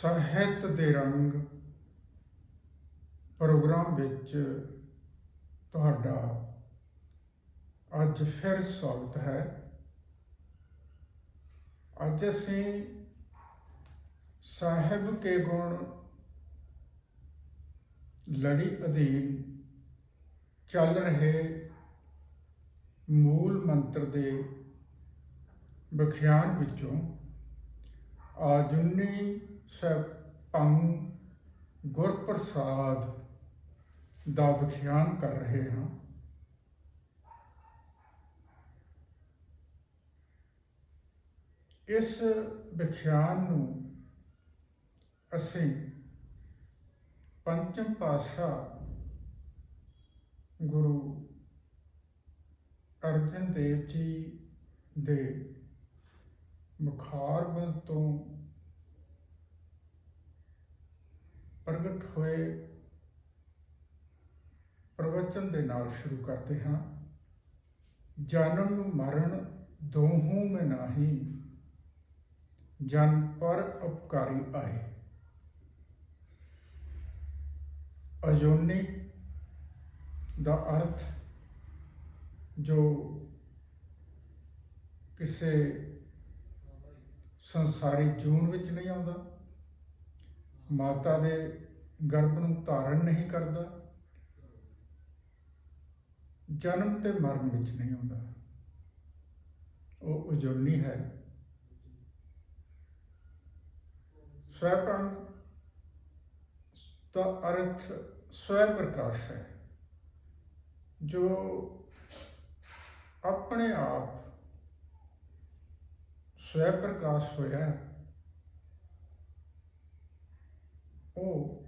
ਸਾਹਿਤ ਦੇ ਰੰਗ ਪ੍ਰੋਗਰਾਮ ਵਿੱਚ ਤੁਹਾਡਾ ਅੱਜ ਫਿਰ ਸਵਾਗਤ ਹੈ। ਅੱਜ ਅਸੀਂ ਸਾਹਿਬ ਕੇ ਗੁਣ ਲੜੀ ਅਧੀਨ ਚੱਲ ਰਹੇ ਮੂਲ ਮੰਤਰ ਦੇ ਵਿਖਿਆਨ ਵਿੱਚੋਂ ਆਜੁਨੀ ਸਪੰਗ ਗੁਰਪ੍ਰਸਾਦ ਦਾ ਵਿਖਿਆਨ ਕਰ ਰਹੇ ਹਾਂ। ਇਸ ਵਿਖਿਆਨ ਨੂੰ ਅਸੀਂ ਪੰਚਮ ਪਾਤਸ਼ਾਹ ਗੁਰੂ ਅਰਜਨ ਦੇਵ ਜੀ ਦੇ ਮੁਖਾਰਬੰਦ ਤੋਂ ਪ੍ਰਗਟ ਹੋਏ ਪ੍ਰਵਚਨ ਦੇ ਨਾਲ ਸ਼ੁਰੂ ਕਰਦੇ ਹਾਂ। ਜਨਮ ਮਰਨ ਦੋਹੂ ਮੈਂ ਨਾਹੀ, ਜਨ ਪਰ ਉਪਕਾਰੀ ਆਏ ਅਜੋਨੀ ਦਾ ਅਰਥ ਜੋ ਕਿਸੇ ਸੰਸਾਰੀ ਜੂਨ ਵਿੱਚ ਨਹੀਂ ਆਉਂਦਾ ਮਾਤਾ ਦੇ ਗਰਭ ਨੂੰ ਧਾਰਨ ਨਹੀਂ ਕਰਦਾ, ਜਨਮ ਤੇ ਮਰਨ ਵਿੱਚ ਨਹੀਂ ਆਉਂਦਾ। ਉਹ ਅਜੋਨੀ ਹੈ। ਸਵੈਪਨ ਦਾ ਅਰਥ ਸਵੈ ਪ੍ਰਕਾਸ਼ ਹੈ, ਜੋ ਆਪਣੇ ਆਪ ਸਵੈ ਪ੍ਰਕਾਸ਼ ਹੋਇਆ। ਹੈ ਉਹ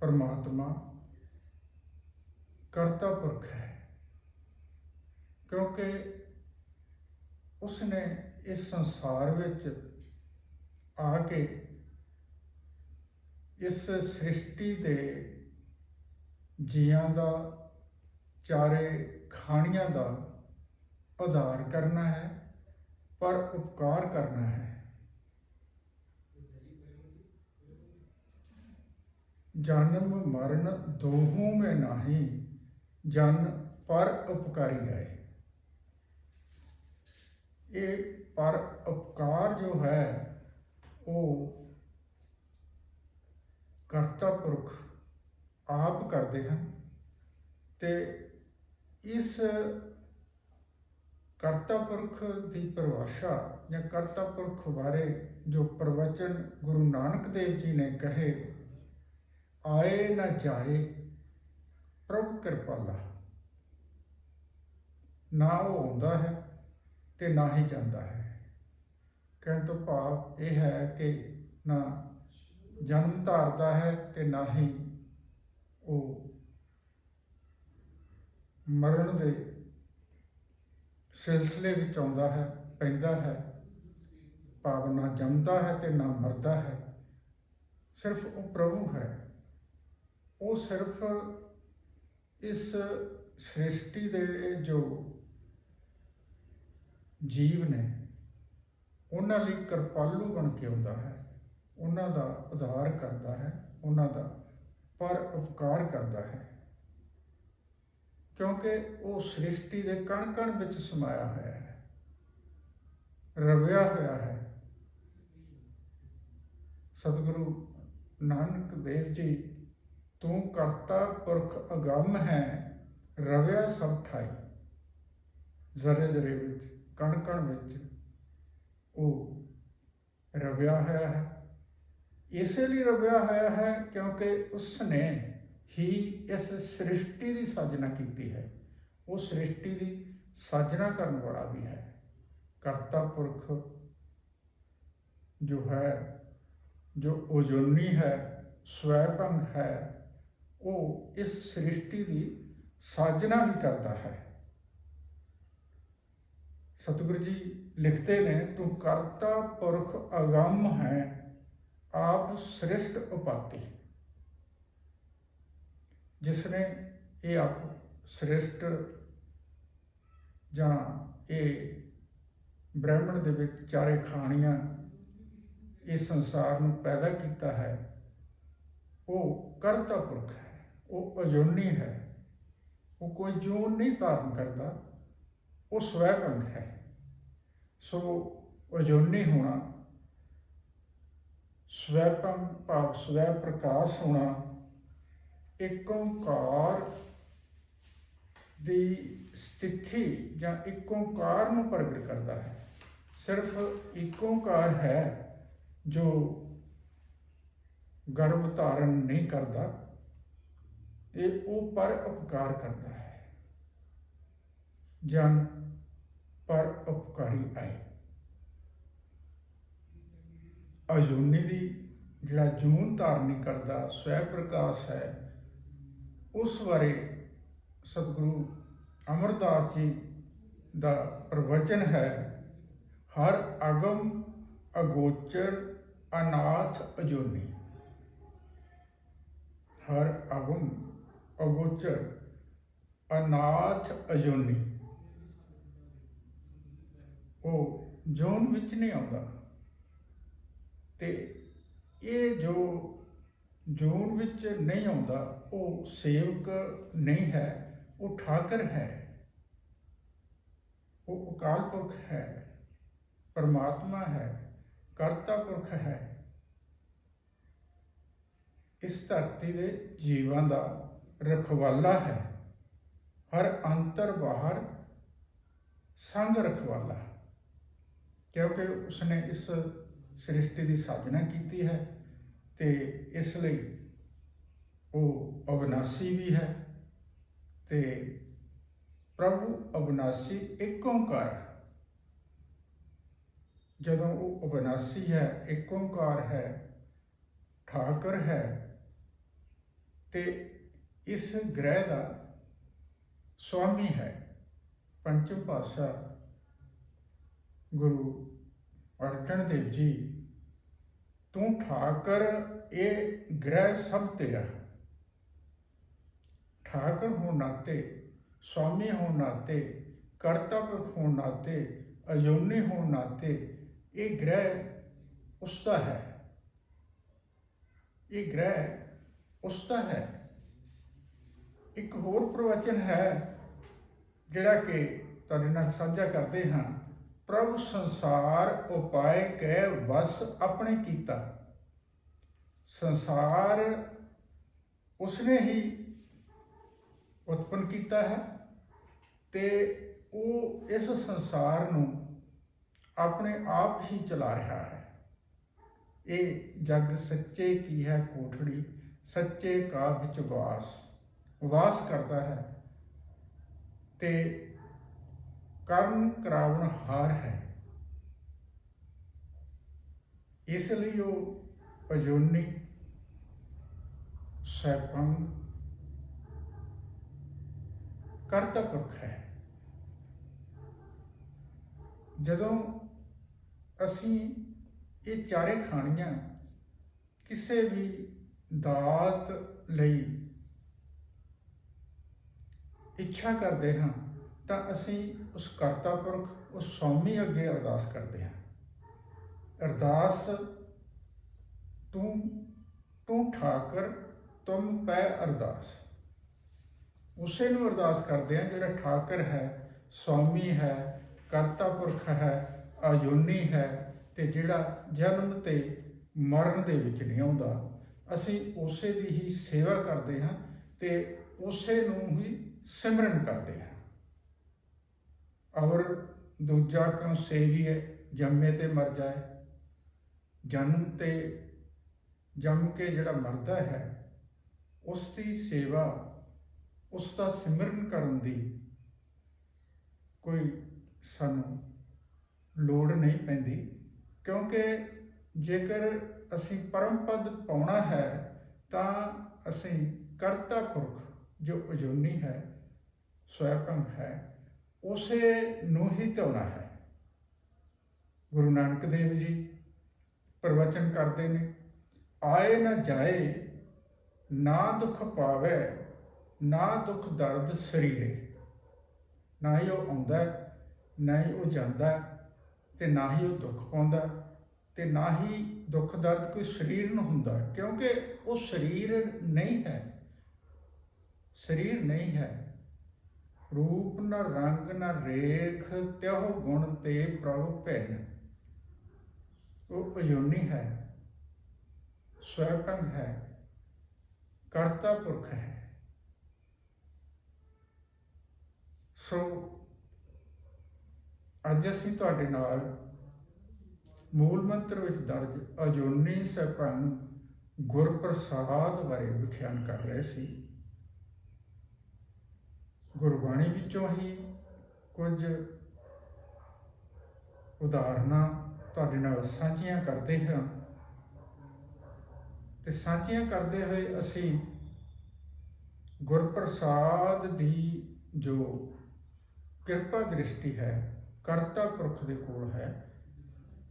ਪਰਮਾਤਮਾ ਕਰਤਾ ਪੁਰਖ ਹੈ। ਕਿਉਂਕਿ ਉਸਨੇ ਇਸ ਸੰਸਾਰ ਵਿੱਚ ਆ ਕੇ ਇਸ ਸ੍ਰਿਸ਼ਟੀ ਦੇ ਜੀਆਂ ਦਾ, ਚਾਰੇ ਖਾਣੀਆਂ ਦਾ ਉਧਾਰ ਕਰਨਾ ਹੈ, ਪਰ ਉਪਕਾਰ ਕਰਨਾ ਹੈ। ਜਨਮ ਮਰਨ ਦੋਹੂ ਮੈਂ ਨਹੀਂ, ਜਨ ਪਰ ਉਪਕਾਰੀ ਹੈ ਇਹ ਪਰ ਉਪਕਾਰ ਜੋ ਹੈ, ਉਹ ਕਰਤਾ ਪੁਰਖ ਆਪ ਕਰਦੇ ਹਨ ਤੇ ਇਸ ਕਰਤਾ ਪੁਰਖ ਦੀ ਪਰਿਭਾਸ਼ਾ ਜਾਂ ਕਰਤਾ ਪੁਰਖ ਬਾਰੇ ਜੋ ਪ੍ਰਵਚਨ ਗੁਰੂ ਨਾਨਕ ਦੇਵ ਜੀ ਨੇ ਕਹੇ ਆਏ ਨਾ ਜਾਏ, ਪ੍ਰਭ ਕਿਰਪਾਲਾ ਨਾ ਉਹ ਆਉਂਦਾ ਹੈ ਤੇ ਨਾ ਹੀ ਜਾਂਦਾ ਹੈ। ਕਹਿਣ ਤੋਂ ਭਾਵ ਇਹ ਹੈ ਕਿ ਨਾ ਜਨਮ ਧਾਰਦਾ ਹੈ ਤੇ ਨਾ ਹੀ ਉਹ ਮਰਨ ਦੇ ਸਿਲਸਿਲੇ ਵਿੱਚ ਆਉਂਦਾ ਹੈ, ਪੈਂਦਾ ਹੈ। ਭਾਵ ਨਾ ਜੰਮਦਾ ਹੈ ਤੇ ਨਾ ਮਰਦਾ ਹੈ। ਸਿਰਫ ਉਹ ਪ੍ਰਭੂ ਹੈ। ਉਹ ਸਿਰਫ ਇਸ ਸ੍ਰਿਸ਼ਟੀ ਦੇ ਜੋ ਜੀਵ ਨੇ, ਉਹਨਾਂ ਲਈ ਕਿਰਪਾਲੂ ਬਣ ਕੇ ਆਉਂਦਾ ਹੈ, ਉਹਨਾਂ ਦਾ ਉਧਾਰ ਕਰਦਾ ਹੈ, ਉਹਨਾਂ ਦਾ ਪਰ ਉਪਕਾਰ ਕਰਦਾ ਹੈ। ਕਿਉਂਕਿ ਉਹ ਸ੍ਰਿਸ਼ਟੀ ਦੇ ਕਣ ਕਣ ਵਿੱਚ ਸਮਾਇਆ ਹੋਇਆ ਹੈ, ਰਵਿਆ ਹੋਇਆ ਹੈ। ਸਤਿਗੁਰੂ ਨਾਨਕ ਦੇਵ ਜੀ ਤੂੰ ਕਰਤਾ ਪੁਰਖ ਅਗੰਮ ਹੈ, ਰਵਿਆ ਸਭ ਠਾਈ। ਜ਼ਰੇ ਜ਼ਰੇ ਵਿੱਚ, ਕਣ ਕਣ ਵਿੱਚ, ਉਹ ਰਵਿਆ ਹੋਇਆ ਹੈ। ਇਸੇ ਲਈ ਰਵਿਆ ਹੋਇਆ ਹੈ ਕਿਉਂਕਿ ਉਸਨੇ ਹੀ ਇਸ ਸ੍ਰਿਸ਼ਟੀ ਦੀ ਸਾਜਨਾ ਕੀਤੀ ਹੈ। ਉਹ ਸ੍ਰਿਸ਼ਟੀ ਦੀ ਸਾਜਨਾ ਕਰਨ ਵਾਲਾ ਵੀ ਹੈ। ਕਰਤਾ ਪੁਰਖ ਜੋ ਹੈ, ਜੋ ਉਜੋਨੀ ਹੈ ਸਵੈਭੰਗ ਹੈ ਉਹ ਇਸ ਸ੍ਰਿਸ਼ਟੀ ਦੀ ਸਾਜਨਾ ਵੀ ਕਰਦਾ ਹੈ। ਸਤਿਗੁਰੂ ਜੀ ਲਿਖਦੇ ਨੇ, ਤੂੰ ਕਰਤਾ ਪੁਰਖ ਅਗੰਮ ਹੈ, ਆਪ ਸ੍ਰਿਸ਼ਟ ਉਪਾਤੀ। ਜਿਸ ਨੇ ਇਹ ਆਪ ਸ੍ਰਿਸ਼ਟ ਜਾਂ ਇਹ ਬ੍ਰਹਿਮਣ ਦੇ ਵਿੱਚ ਚਾਰੇ ਖਾਣੀਆਂ ਇਸ ਸੰਸਾਰ ਨੂੰ ਪੈਦਾ ਕੀਤਾ ਹੈ, ਉਹ ਕਰਤਾ ਪੁਰਖ ਹੈ। ਉਹ ਅਜੂਨੀ ਹੈ। ਉਹ ਕੋਈ ਜੂਨ ਨਹੀਂ ਧਾਰਨ ਕਰਦਾ। ਉਹ ਸਵੈਭੰਗ ਹੈ। ਸੋ ਅਜੂਨੀ ਹੋਣਾ ਸਵੈਭੰਗ ਭਾਵ ਸਵੈ ਪ੍ਰਕਾਸ਼ ਹੋਣਾ ਇੱਕ ਓੰਕਾਰ ਦੀ ਸਥਿਤੀ ਜਾਂ ਇੱਕ ਓੰਕਾਰ ਨੂੰ ਪ੍ਰਗਟ ਕਰਦਾ ਹੈ। ਸਿਰਫ ਇੱਕ ਓੰਕਾਰ ਹੈ ਜੋ ਗਰਭ ਧਾਰਨ ਨਹੀਂ ਕਰਦਾ। ਇਹ ਉਹ ਪਰ ਉਪਕਾਰ ਕਰਦਾ ਹੈ। ਜਨ ਪਰ ਉਪਕਾਰੀ ਆਏ। ਅਜੂਨੀ ਦੀ ਜਿਹੜਾ ਜੂਨ ਧਾਰਨੀ ਕਰਦਾ, ਸਵੈ ਪ੍ਰਕਾਸ਼ ਹੈ, ਉਸ ਬਾਰੇ ਸਤਿਗੁਰੂ ਅਮਰਦਾਸ ਜੀ ਦਾ ਪ੍ਰਵਚਨ ਹੈ, ਹਰ ਅਗਮ ਅਗੋਚਰ ਅਨਾਥ ਅਜੂਨੀ ਹਰ ਅਗਮ ਅਗੋਚਰ, ਅਨਾਥ ਅਜੋਨੀ। ਉਹ ਜੋਨ ਵਿੱਚ ਨਹੀਂ ਆਉਂਦਾ। ਤੇ ਇਹ ਜੋ ਜੋਨ ਵਿੱਚ ਨਹੀਂ ਆਉਂਦਾ, ਉਹ ਸੇਵਕ ਨਹੀਂ ਹੈ, ਉਹ ਠਾਕਰ ਹੈ। ਉਹ ਅਕਾਲ ਪੁਰਖ ਹੈ, ਪਰਮਾਤਮਾ ਹੈ, ਕਰਤਾ ਪੁਰਖ ਹੈ। ਇਸ ਧਰਤੀ ਦੇ ਜੀਵਾਂ ਦਾ ਰਖਵਾਲਾ ਹੈ ਹਰ ਅੰਤਰ ਬਾਹਰ ਸੰਗ ਰਖਵਾਲਾ ਕਿਉਂਕਿ ਉਸਨੇ ਇਸ ਸ੍ਰਿਸ਼ਟੀ ਦੀ ਸਾਜਨਾ ਕੀਤੀ ਹੈ ਤੇ ਇਸ ਲਈ ਉਹ ਅਵਨਾਸੀ ਵੀ ਹੈ ਤੇ ਪ੍ਰਭੂ ਅਵਨਾਸੀ ਇੱਕ ਓੰਕਾਰ ਹੈ। ਜਦੋਂ ਉਹ ਅਵਨਾਸੀ ਹੈ, ਇੱਕ ਓੰਕਾਰ ਹੈ, ਠਾਕਰ ਹੈ ਤੇ ਇਸ ਗ੍ਰਹਿ ਦਾ ਸਵਾਮੀ ਹੈ। ਪੰਚਮ ਪਾਸ਼ਾ ਗੁਰੂ ਅਰਜਨ ਦੇਵ ਜੀ, ਤੂੰ ਠਾਕਰ, ਇਹ ਗ੍ਰਹਿ ਸਭ ਤੇਰਾ ਠਾਕਰ ਹੋਣ ਨਾਤੇ ਸਵਾਮੀ ਹੋਣ ਨਾਤੇ ਕਰਤਾ ਹੋਣ ਨਾਤੇ ਅਜੋਨੀ ਹੋਣ ਨਾਤੇ, ਇਹ ਗ੍ਰਹਿ ਉਸ ਦਾ ਹੈ। ਇਹ ਗ੍ਰਹਿ ਉਸ ਦਾ ਹੈ। ਇੱਕ ਹੋਰ ਪ੍ਰਵਚਨ ਹੈ, ਜਿਹੜਾ ਕਿ ਤੁਹਾਡੇ ਨਾਲ ਸਾਂਝਾ ਕਰਦੇ ਹਾਂ। ਪ੍ਰਭ ਸੰਸਾਰ ਉਪਾਏ ਕੈ ਵਸ ਆਪਣੇ ਕੀਤਾ। ਸੰਸਾਰ ਉਸਨੇ ਹੀ ਉਤਪਨ ਕੀਤਾ ਹੈ ਤੇ ਉਹ ਇਸ ਸੰਸਾਰ ਨੂੰ ਆਪਣੇ ਆਪ ਹੀ ਚਲਾ ਰਿਹਾ ਹੈ। ਇਹ ਜਗ ਸੱਚੇ ਕੀ ਹੈ ਕੋਠੜੀ, ਸੱਚੇ ਕਾ ਵਿੱਚ ਵਾਸ। ਵਾਸ ਕਰਦਾ ਹੈ। ਤੇ ਕਰਨ ਕਰਾਵਣ ਹਾਰ ਹੈ। ਇਸ ਲਈ ਉਹ ਅਜੂਨੀ ਸੈਭੰਗ ਕਰਤਾ ਪੁਰਖ ਹੈ। ਜਦੋਂ ਅਸੀਂ ਇਹ ਚਾਰੇ ਖਾਣੀਆਂ ਕਿਸੇ ਵੀ ਦਾਤ ਲਈ ਇੱਛਾ ਕਰਦੇ ਹਾਂ, ਤਾਂ ਅਸੀਂ ਉਸ ਕਰਤਾ ਪੁਰਖ, ਉਸ ਸੌਮੀ ਅੱਗੇ ਅਰਦਾਸ ਕਰਦੇ ਹਾਂ। ਅਰਦਾਸ, ਤੂੰ ਤੂੰ ਠਾਕਰ, ਤੁਮ ਪੈ ਅਰਦਾਸ। ਉਸੇ ਨੂੰ ਅਰਦਾਸ ਕਰਦੇ ਹਾਂ, ਜਿਹੜਾ ਠਾਕਰ ਹੈ, ਸੌਮੀ ਹੈ, ਕਰਤਾ ਪੁਰਖ ਹੈ ਅਜੂਨੀ ਹੈ, ਤੇ ਜਿਹੜਾ ਜਨਮ ਤੇ ਮਰਨ ਦੇ ਵਿੱਚ ਨਹੀਂ ਆਉਂਦਾ, ਅਸੀਂ ਉਸੇ ਦੀ ਹੀ ਸੇਵਾ ਕਰਦੇ ਹਾਂ, ਤੇ ਉਸੇ ਨੂੰ ਹੀ ਸਿਮਰਨ ਕਰਦੇ ਹਾਂ ਔਰ ਦੂਜਾ ਕਿਉਂ ਸੇਵੀ ਹੈ, ਜੰਮੇ ਤੇ ਮਰ ਜਾਏ, ਜਨਮ ਤੇ ਜੰਮ ਕੇ ਜਿਹੜਾ ਮਰਦਾ ਹੈ, ਉਸ ਦੀ ਸੇਵਾ, ਉਸ ਦਾ ਸਿਮਰਨ ਕਰਨ ਦੀ ਕੋਈ ਸਾਨੂੰ ਲੋੜ ਨਹੀਂ ਪੈਂਦੀ। ਕਿਉਂਕਿ ਜੇਕਰ ਅਸੀਂ ਪਰਮ ਪਦ ਪਾਉਣਾ ਹੈ, ਤਾਂ ਅਸੀਂ ਕਰਤਾ ਪੁਰਖ ਜੋ ਅਜੂਨੀ ਹੈ ਸਵੈਭੰਗ ਹੈ ਉਸੇ ਨੂੰ ਹੀ ਧਿਆਉਣਾ ਹੈ ਗੁਰੂ ਨਾਨਕ ਦੇਵ ਜੀ ਪ੍ਰਵਚਨ ਕਰਦੇ ਨੇ ਆਏ ਨਾ ਜਾਏ ਨਾ ਦੁੱਖ ਪਾਵੇ ਨਾ ਦੁੱਖ ਦਰਦ ਸਰੀਰੇ ਨਾ ਹੀ ਉਹ ਆਉਂਦਾ ਨਾ ਹੀ ਉਹ ਜਾਂਦਾ ਹੈ, ਤੇ ਨਾ ਹੀ ਉਹ ਦੁੱਖ ਪਾਉਂਦਾ ਹੈ। ਤੇ ਨਾ ਹੀ ਦੁੱਖ ਦਰਦ ਕੋਈ ਸਰੀਰ ਨੂੰ ਹੁੰਦਾ ਕਿਉਂਕਿ ਉਹ ਸਰੀਰ ਨਹੀਂ ਹੈ ਸਰੀਰ ਨਹੀਂ ਹੈ। ਰੂਪ ਨ ਰੰਗ ਨ ਰੇਖ ਤਿਉ ਗੁਣ ਤੇ ਪ੍ਰਭ ਭੈਨ। ਉਹ ਅਜੋਨੀ ਹੈ, ਸਵੈਪੰਗ ਹੈ, ਕਰਤਾ ਪੁਰਖ ਹੈ। ਸੋ ਅੱਜ ਅਸੀਂ ਤੁਹਾਡੇ ਨਾਲ ਮੂਲ ਮੰਤਰ ਵਿੱਚ ਦਰਜ ਅਜੋਨੀ ਸਭੰ ਗੁਰਪ੍ਰਸਾਦ ਬਾਰੇ ਵਿਖਿਆਨ ਕਰ ਰਹੇ ਸੀ। ਗੁਰਬਾਣੀ ਵਿੱਚੋਂ ਹੀ ਕੁਝ ਉਦਾਹਰਨਾਂ ਤੁਹਾਡੇ ਨਾਲ ਸਾਂਝੀਆਂ ਕਰਦੇ ਹਾਂ। ਤੇ ਸਾਂਝੀਆਂ ਕਰਦੇ ਹੋਏ ਅਸੀਂ ਗੁਰਪ੍ਰਸਾਦ ਦੀ ਜੋ ਕਿਰਪਾ ਦ੍ਰਿਸ਼ਟੀ ਹੈ, ਕਰਤਾ ਪੁਰਖ ਦੇ ਕੋਲ ਹੈ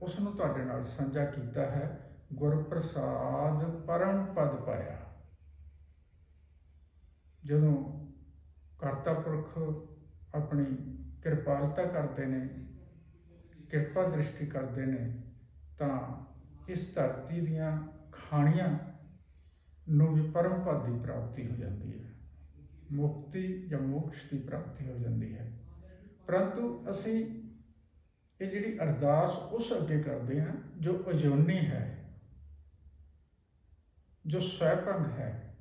ਉਸ ਨੂੰ ਤੁਹਾਡੇ ਨਾਲ ਸਾਂਝਾ ਕੀਤਾ ਹੈ। ਗੁਰਪ੍ਰਸਾਦ ਪਰਮ ਪਦ ਪਾਇਆ। ਜਦੋਂ ਕਰਤਾ ਪੁਰਖ ਆਪਣੀ ਕਿਰਪਾਲਤਾ ਕਰਦੇ ਨੇ, ਕਿਰਪਾ ਦ੍ਰਿਸ਼ਟੀ ਕਰਦੇ ਨੇ, ਤਾਂ ਇਸ ਧਰਤੀ ਦੀਆਂ ਖਾਣੀਆਂ ਨੂੰ ਵੀ ਪਰਮ ਪਦ ਦੀ ਪ੍ਰਾਪਤੀ ਹੋ ਜਾਂਦੀ ਹੈ। ਮੁਕਤੀ ਜਾਂ ਮੋਕਸ਼ ਦੀ ਪ੍ਰਾਪਤੀ ਹੋ ਜਾਂਦੀ ਹੈ। ਪਰੰਤੂ ਅਸੀਂ ਇਹ ਜਿਹੜੀ ਅਰਦਾਸ ਉਸ ਅੱਗੇ ਕਰਦੇ ਹਾਂ, ਜੋ ਅਜੋਨੀ ਹੈ, ਜੋ ਸਵੈਭੰਗ ਹੈ,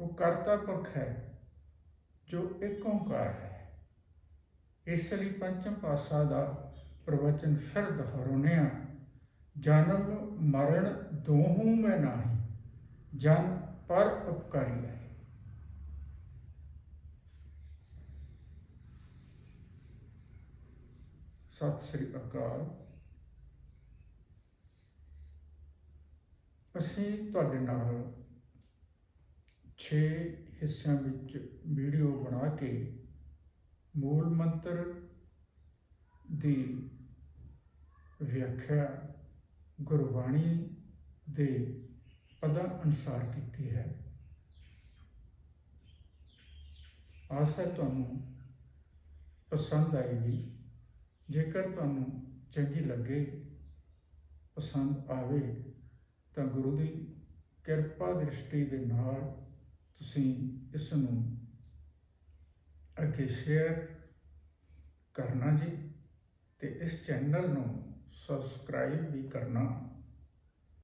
ਉਹ ਕਰਤਾ ਪੁਰਖ ਹੈ ਜੋ ਇੱਕ ਓੰਕਾਰ ਹੈ। ਇਸ ਲਈ ਪੰਚਮ ਪਾਸਾ ਦਾ ਪ੍ਰਵਚਨ ਫਿਰ ਦੁਹਰਾਉਂਦੇ ਜਨਮ ਮਰਨ ਦੋਹੂ ਮੈਂ ਨਾਹੀ, ਜਨ ਪਰ ਉਪਕਾਰੀ ਹੈ। ਸਤਿ ਸ੍ਰੀ ਅਕਾਲ। ਅਸੀਂ ਤੁਹਾਡੇ ਨਾਲ 6 ਹਿੱਸਿਆਂ ਵਿੱਚ ਵੀਡੀਓ ਬਣਾ ਕੇ ਮੂਲ ਮੰਤਰ ਦੀ ਵਿਆਖਿਆ ਗੁਰਬਾਣੀ ਦੇ ਪਦਾਂ ਅਨੁਸਾਰ ਕੀਤੀ ਹੈ। ਆਸਾ ਤੁਹਾਨੂੰ ਪਸੰਦ ਆਏਗੀ ਜੇਕਰ ਤੁਹਾਨੂੰ ਚੰਗੀ ਲੱਗੇ, ਪਸੰਦ ਆਵੇ, ਤਾਂ ਗੁਰੂ ਦੀ ਕਿਰਪਾ ਦ੍ਰਿਸ਼ਟੀ ਦੇ ਨਾਲ ਤੁਸੀਂ ਇਸ ਨੂੰ ਅੱਗੇ ਸ਼ੇਅਰ ਕਰਨਾ ਜੀ ਤੇ ਇਸ ਚੈਨਲ ਨੂੰ ਸਬਸਕ੍ਰਾਈਬ ਵੀ ਕਰਨਾ।